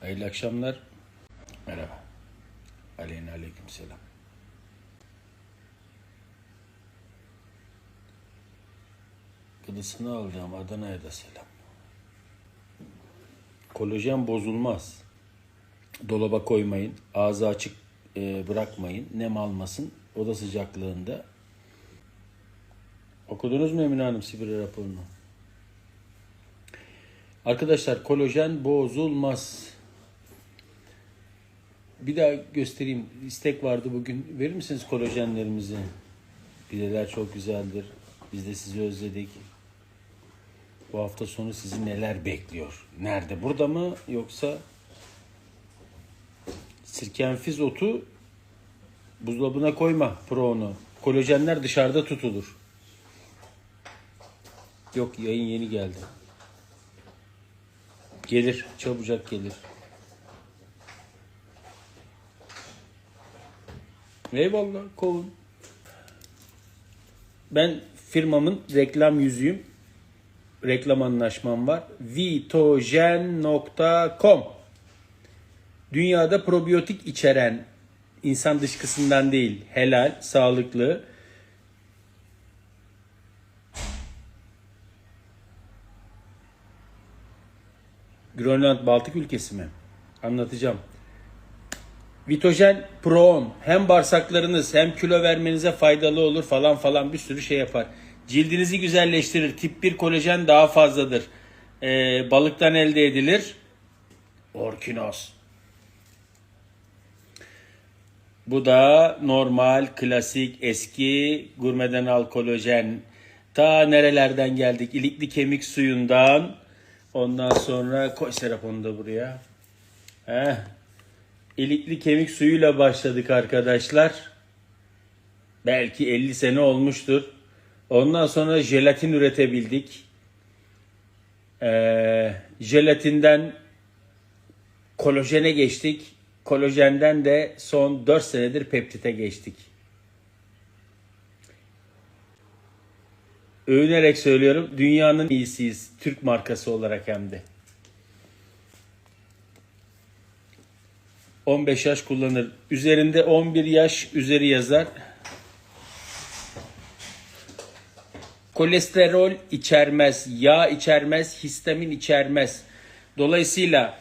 Hayırlı akşamlar. Merhaba. Aleyna aleyküm selam. Kılısını alacağım Adana'ya da selam. Kolajen bozulmaz. Dolaba koymayın. Ağzı açık e, bırakmayın. Nem almasın. Oda sıcaklığında. Okudunuz mu Emine Hanım Sibirya raporunu? Arkadaşlar kolajen bozulmaz. Bir daha göstereyim. İstek vardı bugün. Verir misiniz kolajenlerimizi? Pideler çok güzeldir. Biz de sizi özledik. Bu hafta sonu sizi neler bekliyor? Nerede? Burada mı yoksa sirkenfiz otu buzdolabına koyma pro'nu. Kolajenler dışarıda tutulur. Yok yayın yeni geldi. Gelir. Çabucak gelir. Eyvallah kovun. Ben firmamın reklam yüzüyüm. Reklam anlaşmam var. Vitojen.com Dünyada probiyotik içeren insan dışkısından değil, helal, sağlıklı, Grönland Baltık ülkesi mi? Anlatacağım. Vitojen Proon hem bağırsaklarınız hem kilo vermenize faydalı olur falan falan bir sürü şey yapar. Cildinizi güzelleştirir. Tip 1 kolajen daha fazladır. Ee, balıktan elde edilir. Orkinos. Bu da normal, klasik, eski gurmeden al kolajen. Ta nerelerden geldik? İlikli kemik suyundan. Ondan sonra koy Serap onu da buraya. Heh. İlikli kemik suyuyla başladık arkadaşlar. Belki 50 sene olmuştur. Ondan sonra jelatin üretebildik. Ee, jelatinden kolajene geçtik. Kolajenden de son 4 senedir peptite geçtik. Övünerek söylüyorum. Dünyanın iyisiyiz. Türk markası olarak hem de. 15 yaş kullanır. Üzerinde 11 yaş üzeri yazar. Kolesterol içermez, yağ içermez, histamin içermez. Dolayısıyla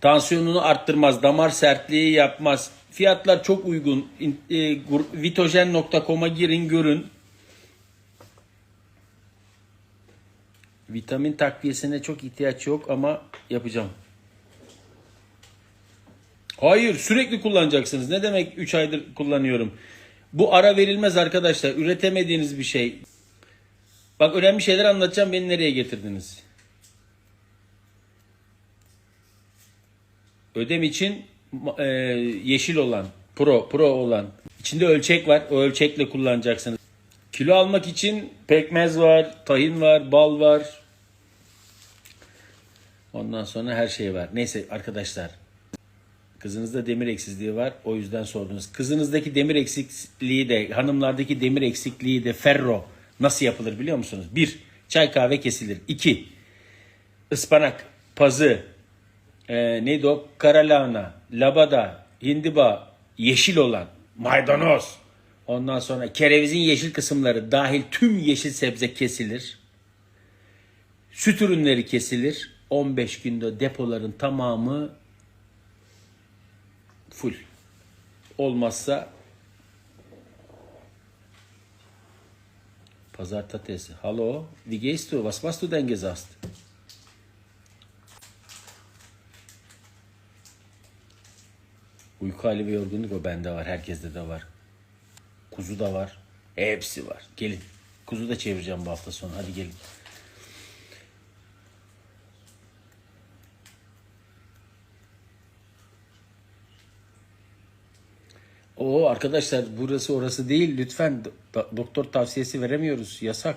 tansiyonunu arttırmaz, damar sertliği yapmaz. Fiyatlar çok uygun. E, Vitojen.com'a girin görün. Vitamin takviyesine çok ihtiyaç yok ama yapacağım. Hayır sürekli kullanacaksınız. Ne demek 3 aydır kullanıyorum. Bu ara verilmez arkadaşlar. Üretemediğiniz bir şey. Bak önemli şeyler anlatacağım. Beni nereye getirdiniz? Ödem için e, yeşil olan, pro, pro olan. İçinde ölçek var. O ölçekle kullanacaksınız. Kilo almak için pekmez var, tahin var, bal var. Ondan sonra her şey var. Neyse arkadaşlar. Kızınızda demir eksikliği var. O yüzden sordunuz. Kızınızdaki demir eksikliği de, hanımlardaki demir eksikliği de ferro nasıl yapılır biliyor musunuz? Bir, çay kahve kesilir. İki, ıspanak, pazı, e, neydi o? Karalahana, labada, hindiba, yeşil olan, maydanoz. Ondan sonra kerevizin yeşil kısımları dahil tüm yeşil sebze kesilir. Süt ürünleri kesilir. 15 günde depoların tamamı full. Olmazsa Pazartatesi. Hallo, wie gehst du? Was hast du denn gesagt? Uyku hali ve yorgunluk o bende var. Herkeste de var. Kuzu da var. Hepsi var. Gelin. Kuzu da çevireceğim bu hafta sonu. Hadi gelin. Oo arkadaşlar burası orası değil. Lütfen do- doktor tavsiyesi veremiyoruz. Yasak.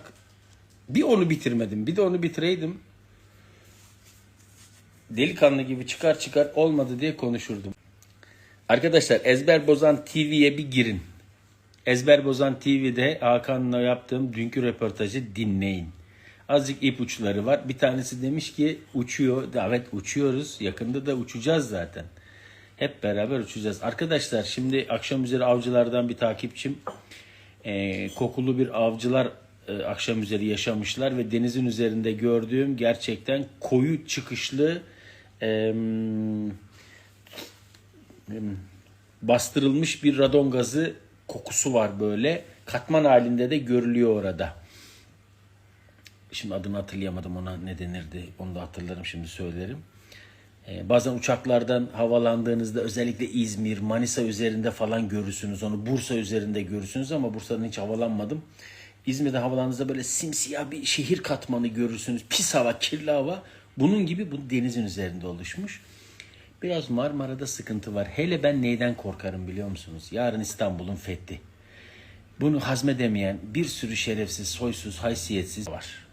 Bir onu bitirmedim. Bir de onu bitireydim. Delikanlı gibi çıkar çıkar olmadı diye konuşurdum. Arkadaşlar Ezber Bozan TV'ye bir girin. Ezber Bozan TV'de Hakan'la yaptığım dünkü röportajı dinleyin. Azıcık ipuçları var. Bir tanesi demiş ki uçuyor. Evet uçuyoruz. Yakında da uçacağız zaten. Hep beraber uçacağız. Arkadaşlar şimdi akşam üzeri avcılardan bir takipçim. Ee, kokulu bir avcılar e, akşam üzeri yaşamışlar ve denizin üzerinde gördüğüm gerçekten koyu çıkışlı em, bastırılmış bir radon gazı kokusu var böyle. Katman halinde de görülüyor orada. Şimdi adını hatırlayamadım ona ne denirdi. Onu da hatırlarım şimdi söylerim. Ee, bazen uçaklardan havalandığınızda özellikle İzmir, Manisa üzerinde falan görürsünüz onu. Bursa üzerinde görürsünüz ama Bursa'dan hiç havalanmadım. İzmir'de havalandığınızda böyle simsiyah bir şehir katmanı görürsünüz. Pis hava, kirli hava. Bunun gibi bu denizin üzerinde oluşmuş. Biraz Marmara'da sıkıntı var. Hele ben neyden korkarım biliyor musunuz? Yarın İstanbul'un fethi. Bunu hazmedemeyen bir sürü şerefsiz, soysuz, haysiyetsiz var.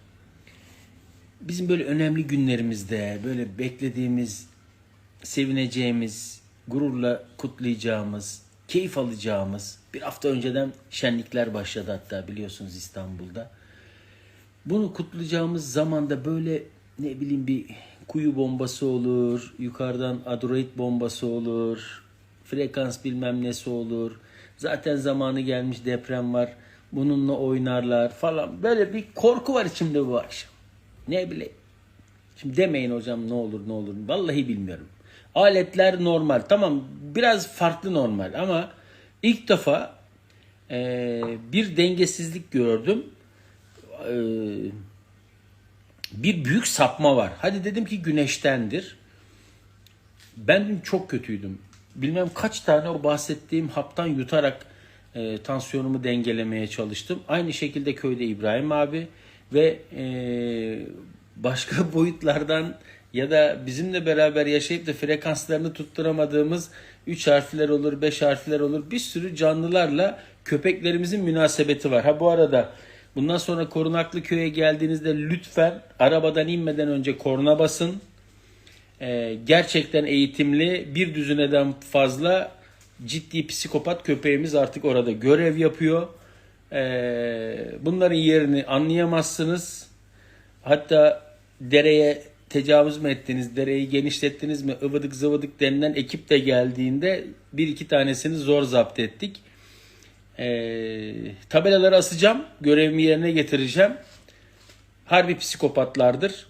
Bizim böyle önemli günlerimizde böyle beklediğimiz, sevineceğimiz, gururla kutlayacağımız, keyif alacağımız bir hafta önceden şenlikler başladı hatta biliyorsunuz İstanbul'da. Bunu kutlayacağımız zamanda böyle ne bileyim bir kuyu bombası olur, yukarıdan adroid bombası olur, frekans bilmem nesi olur. Zaten zamanı gelmiş deprem var. Bununla oynarlar falan. Böyle bir korku var içimde bu akşam. Ne bileyim. Şimdi demeyin hocam ne olur ne olur. Vallahi bilmiyorum. Aletler normal. Tamam biraz farklı normal ama ilk defa e, bir dengesizlik gördüm. E, bir büyük sapma var. Hadi dedim ki güneştendir. Ben dün çok kötüydüm. Bilmem kaç tane o bahsettiğim haptan yutarak e, tansiyonumu dengelemeye çalıştım. Aynı şekilde köyde İbrahim abi ve e, başka boyutlardan ya da bizimle beraber yaşayıp da frekanslarını tutturamadığımız 3 harfler olur, 5 harfler olur. Bir sürü canlılarla köpeklerimizin münasebeti var. Ha bu arada bundan sonra Korunaklı köy'e geldiğinizde lütfen arabadan inmeden önce korna basın. Ee, gerçekten eğitimli bir düzineden fazla ciddi psikopat köpeğimiz artık orada görev yapıyor. Ee, bunların yerini anlayamazsınız. Hatta dereye tecavüz mü ettiniz, dereyi genişlettiniz mi, ıvıdık zıvıdık denilen ekip de geldiğinde bir iki tanesini zor zapt ettik. Ee, tabelaları asacağım, görevimi yerine getireceğim. Harbi psikopatlardır.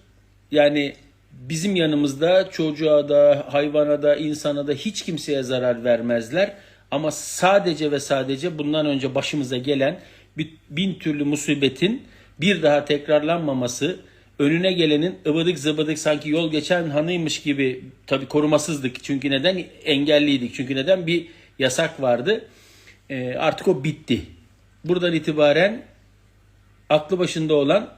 Yani bizim yanımızda çocuğa da, hayvana da, insana da hiç kimseye zarar vermezler. Ama sadece ve sadece bundan önce başımıza gelen bin türlü musibetin bir daha tekrarlanmaması, önüne gelenin ıvıdık zıvıdık sanki yol geçen hanıymış gibi tabii korumasızdık. Çünkü neden? Engelliydik. Çünkü neden? Bir yasak vardı. Ee, artık o bitti. Buradan itibaren aklı başında olan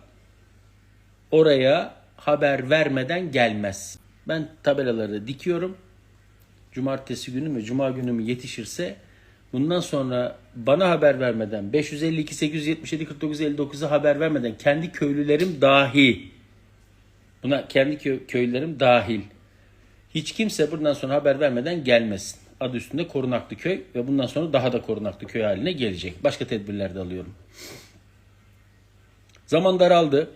oraya haber vermeden gelmez. Ben tabelaları dikiyorum. Cumartesi günü mü, cuma günü mü yetişirse bundan sonra bana haber vermeden 552 877 49 59'a haber vermeden kendi köylülerim dahi buna kendi kö- köylülerim dahil hiç kimse bundan sonra haber vermeden gelmesin. Adı üstünde korunaklı köy ve bundan sonra daha da korunaklı köy haline gelecek. Başka tedbirler de alıyorum. Zaman daraldı.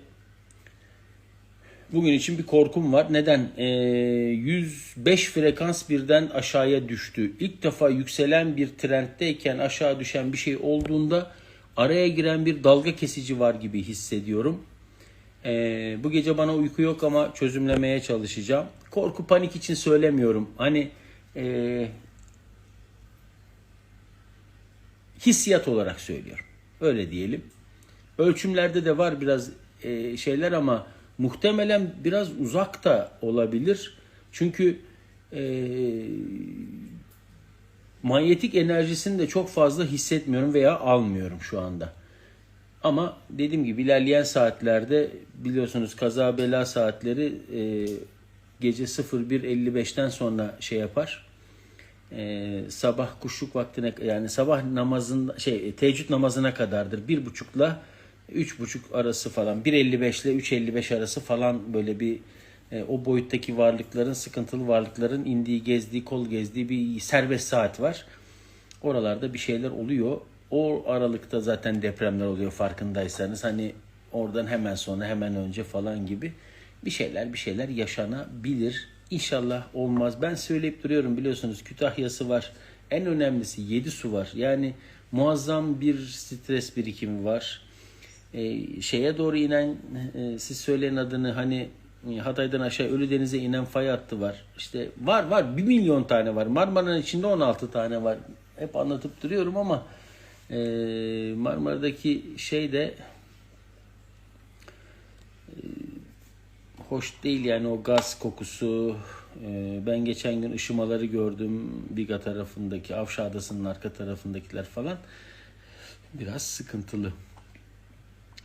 Bugün için bir korkum var. Neden? Ee, 105 frekans birden aşağıya düştü. İlk defa yükselen bir trenddeyken aşağı düşen bir şey olduğunda araya giren bir dalga kesici var gibi hissediyorum. Ee, bu gece bana uyku yok ama çözümlemeye çalışacağım. Korku panik için söylemiyorum. Hani ee, hissiyat olarak söylüyorum. Öyle diyelim. Ölçümlerde de var biraz e, şeyler ama muhtemelen biraz uzak da olabilir. Çünkü e, manyetik enerjisini de çok fazla hissetmiyorum veya almıyorum şu anda. Ama dediğim gibi ilerleyen saatlerde biliyorsunuz kaza bela saatleri e, gece 01.55'ten sonra şey yapar. E, sabah kuşluk vaktine yani sabah namazın şey teheccüd namazına kadardır. Bir buçukla üç buçuk arası falan 1.55 ile 3.55 arası falan böyle bir e, o boyuttaki varlıkların sıkıntılı varlıkların indiği gezdiği kol gezdiği bir serbest saat var. Oralarda bir şeyler oluyor. O aralıkta zaten depremler oluyor farkındaysanız. Hani oradan hemen sonra hemen önce falan gibi bir şeyler bir şeyler yaşanabilir. İnşallah olmaz. Ben söyleyip duruyorum biliyorsunuz Kütahya'sı var. En önemlisi yedi su var. Yani muazzam bir stres birikimi var. Ee, şeye doğru inen e, siz söyleyin adını hani e, Hatay'dan aşağı Ölüdeniz'e inen fay hattı var. İşte var var bir milyon tane var. Marmara'nın içinde 16 tane var. Hep anlatıp duruyorum ama e, Marmara'daki şey de e, hoş değil yani o gaz kokusu. E, ben geçen gün ışımaları gördüm. Biga tarafındaki, Avşa Adası'nın arka tarafındakiler falan. Biraz sıkıntılı.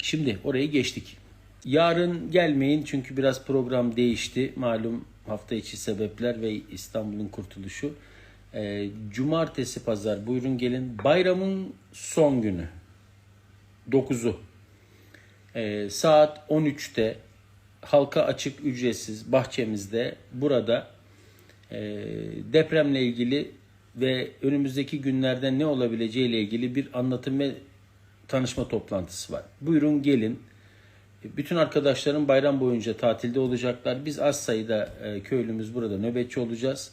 Şimdi oraya geçtik. Yarın gelmeyin çünkü biraz program değişti. Malum hafta içi sebepler ve İstanbul'un kurtuluşu. Ee, cumartesi pazar buyurun gelin. Bayramın son günü. 9'u. Ee, saat 13'te halka açık ücretsiz bahçemizde burada e, depremle ilgili ve önümüzdeki günlerde ne olabileceğiyle ilgili bir anlatım ve tanışma toplantısı var. Buyurun gelin. Bütün arkadaşlarım bayram boyunca tatilde olacaklar. Biz az sayıda e, köylümüz burada nöbetçi olacağız.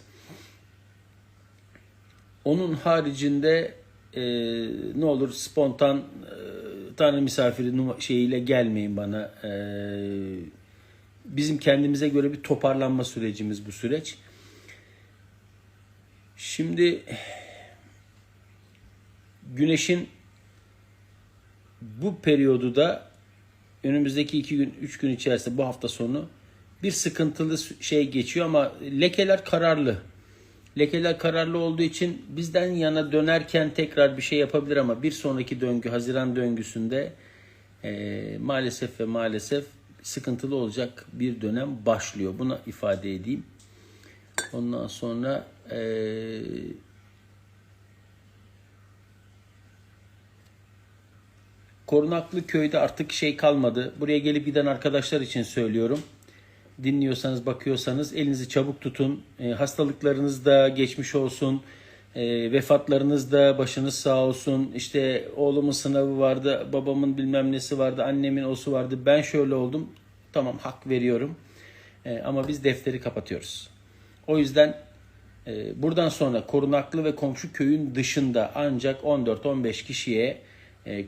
Onun haricinde e, ne olur spontan e, tanrı misafiri şeyiyle gelmeyin bana. E, bizim kendimize göre bir toparlanma sürecimiz bu süreç. Şimdi güneşin bu periyodu da önümüzdeki iki gün, üç gün içerisinde bu hafta sonu bir sıkıntılı şey geçiyor ama lekeler kararlı. Lekeler kararlı olduğu için bizden yana dönerken tekrar bir şey yapabilir ama bir sonraki döngü, Haziran döngüsünde e, maalesef ve maalesef sıkıntılı olacak bir dönem başlıyor. Buna ifade edeyim. Ondan sonra e, Korunaklı köyde artık şey kalmadı. Buraya gelip giden arkadaşlar için söylüyorum. Dinliyorsanız, bakıyorsanız elinizi çabuk tutun. E, hastalıklarınız da geçmiş olsun. E, vefatlarınız da başınız sağ olsun. İşte oğlumun sınavı vardı, babamın bilmem nesi vardı, annemin osu vardı. Ben şöyle oldum. Tamam hak veriyorum. E, ama biz defteri kapatıyoruz. O yüzden e, buradan sonra korunaklı ve komşu köyün dışında ancak 14-15 kişiye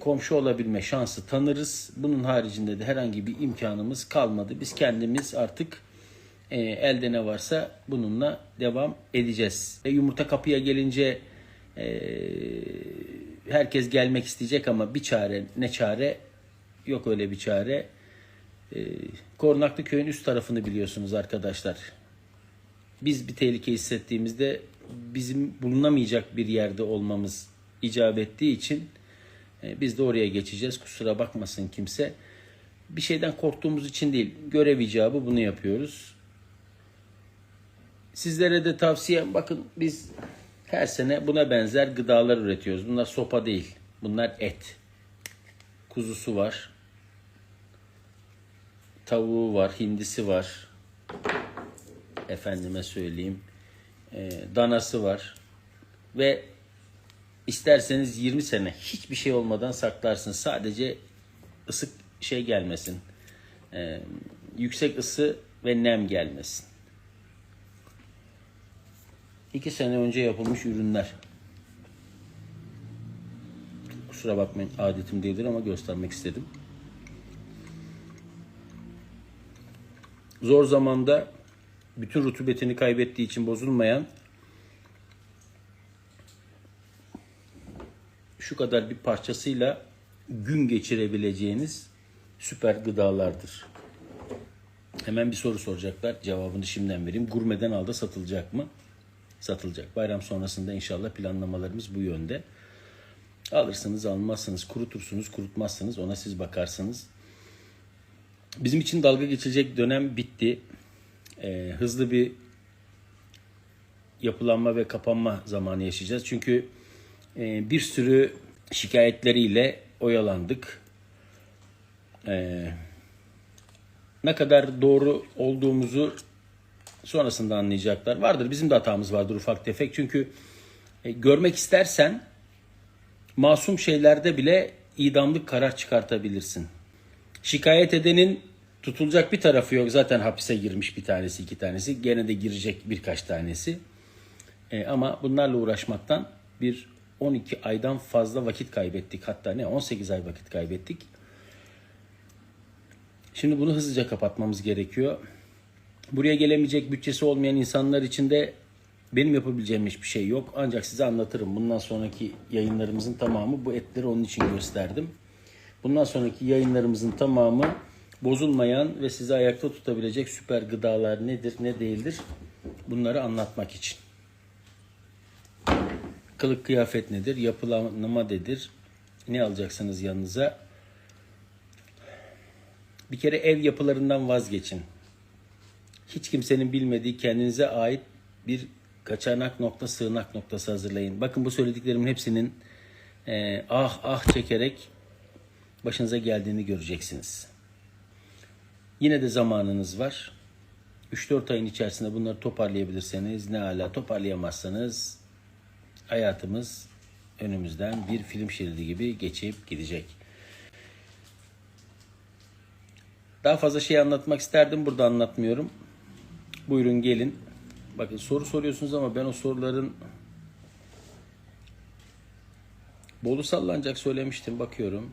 komşu olabilme şansı tanırız. Bunun haricinde de herhangi bir imkanımız kalmadı. Biz kendimiz artık e, elde ne varsa bununla devam edeceğiz. E, yumurta kapıya gelince e, herkes gelmek isteyecek ama bir çare ne çare yok öyle bir çare. E, Korunaklı köyün üst tarafını biliyorsunuz arkadaşlar. Biz bir tehlike hissettiğimizde bizim bulunamayacak bir yerde olmamız icap ettiği için e, Biz de oraya geçeceğiz. Kusura bakmasın kimse. Bir şeyden korktuğumuz için değil. Görev icabı bunu yapıyoruz. Sizlere de tavsiyem bakın biz her sene buna benzer gıdalar üretiyoruz. Bunlar sopa değil. Bunlar et. Kuzusu var. Tavuğu var, hindisi var. Efendime söyleyeyim. E, danası var. Ve İsterseniz 20 sene hiçbir şey olmadan saklarsınız. Sadece ısık şey gelmesin. Ee, yüksek ısı ve nem gelmesin. İki sene önce yapılmış ürünler. Kusura bakmayın adetim değildir ama göstermek istedim. Zor zamanda bütün rutubetini kaybettiği için bozulmayan şu kadar bir parçasıyla gün geçirebileceğiniz süper gıdalardır. Hemen bir soru soracaklar. Cevabını şimdiden vereyim. Gurmeden alda satılacak mı? Satılacak. Bayram sonrasında inşallah planlamalarımız bu yönde. Alırsınız, almazsınız, kurutursunuz, kurutmazsınız. Ona siz bakarsınız. Bizim için dalga geçilecek dönem bitti. Ee, hızlı bir yapılanma ve kapanma zamanı yaşayacağız. Çünkü e, bir sürü şikayetleriyle oyalandık. E, ne kadar doğru olduğumuzu sonrasında anlayacaklar. Vardır bizim de hatamız vardır ufak tefek. Çünkü e, görmek istersen masum şeylerde bile idamlık karar çıkartabilirsin. Şikayet edenin tutulacak bir tarafı yok. Zaten hapise girmiş bir tanesi, iki tanesi. Gene de girecek birkaç tanesi. E, ama bunlarla uğraşmaktan bir 12 aydan fazla vakit kaybettik. Hatta ne 18 ay vakit kaybettik. Şimdi bunu hızlıca kapatmamız gerekiyor. Buraya gelemeyecek bütçesi olmayan insanlar için de benim yapabileceğim hiçbir şey yok. Ancak size anlatırım. Bundan sonraki yayınlarımızın tamamı bu etleri onun için gösterdim. Bundan sonraki yayınlarımızın tamamı bozulmayan ve sizi ayakta tutabilecek süper gıdalar nedir, ne değildir bunları anlatmak için. Kılık kıyafet nedir, yapılanma nedir, ne alacaksınız yanınıza? Bir kere ev yapılarından vazgeçin. Hiç kimsenin bilmediği kendinize ait bir kaçanak nokta, sığınak noktası hazırlayın. Bakın bu söylediklerimin hepsinin e, ah ah çekerek başınıza geldiğini göreceksiniz. Yine de zamanınız var. 3-4 ayın içerisinde bunları toparlayabilirseniz ne hala toparlayamazsanız hayatımız önümüzden bir film şeridi gibi geçip gidecek. Daha fazla şey anlatmak isterdim. Burada anlatmıyorum. Buyurun gelin. Bakın soru soruyorsunuz ama ben o soruların Bolu sallanacak söylemiştim. Bakıyorum.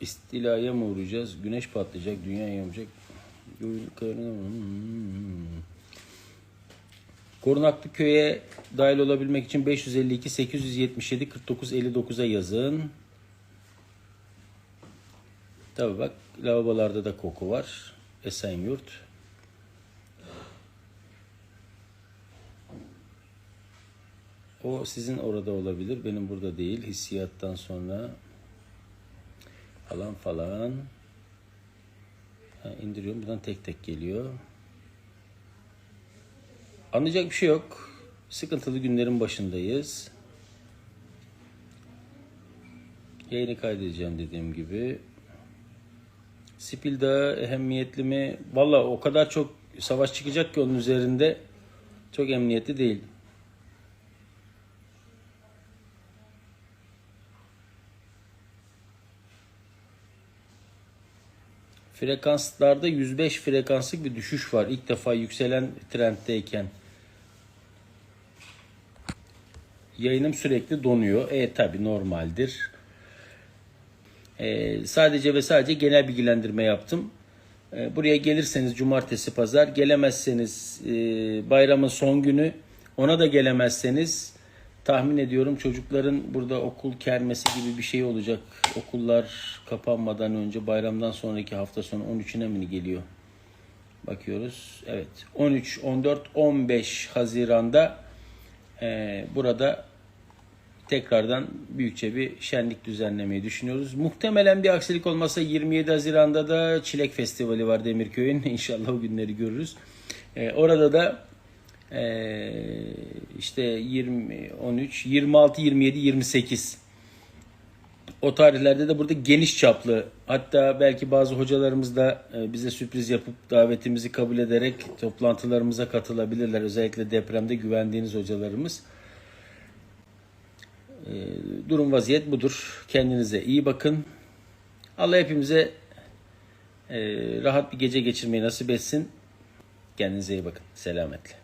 İstilaya mı uğrayacağız? Güneş patlayacak, dünya yanacak. Korunaklı köye dahil olabilmek için 552 877 49 59'a yazın. Tabii bak lavabolarda da koku var. Esenyurt. O sizin orada olabilir. Benim burada değil. Hissiyattan sonra falan falan. İndiriyorum. Buradan tek tek geliyor. Anlayacak bir şey yok. Sıkıntılı günlerin başındayız. Yayını kaydedeceğim dediğim gibi. Spil daha ehemmiyetli mi? Valla o kadar çok savaş çıkacak ki onun üzerinde çok emniyetli değil. Frekanslarda 105 frekanslık bir düşüş var. İlk defa yükselen trenddeyken. Yayınım sürekli donuyor. E tabi normaldir. E, sadece ve sadece genel bilgilendirme yaptım. E, buraya gelirseniz cumartesi pazar, gelemezseniz e, bayramın son günü, ona da gelemezseniz tahmin ediyorum çocukların burada okul kermesi gibi bir şey olacak. Okullar kapanmadan önce bayramdan sonraki hafta sonu 13'üne mi geliyor? Bakıyoruz. Evet. 13, 14, 15 Haziran'da e, burada tekrardan büyükçe bir şenlik düzenlemeyi düşünüyoruz. Muhtemelen bir aksilik olmasa 27 Haziran'da da Çilek Festivali var Demirköy'ün. İnşallah o günleri görürüz. E, orada da e, işte 20, 13, 26, 27, 28 o tarihlerde de burada geniş çaplı hatta belki bazı hocalarımız da e, bize sürpriz yapıp davetimizi kabul ederek toplantılarımıza katılabilirler. Özellikle depremde güvendiğiniz hocalarımız. E, durum vaziyet budur. Kendinize iyi bakın. Allah hepimize e, rahat bir gece geçirmeyi nasip etsin. Kendinize iyi bakın. Selametle.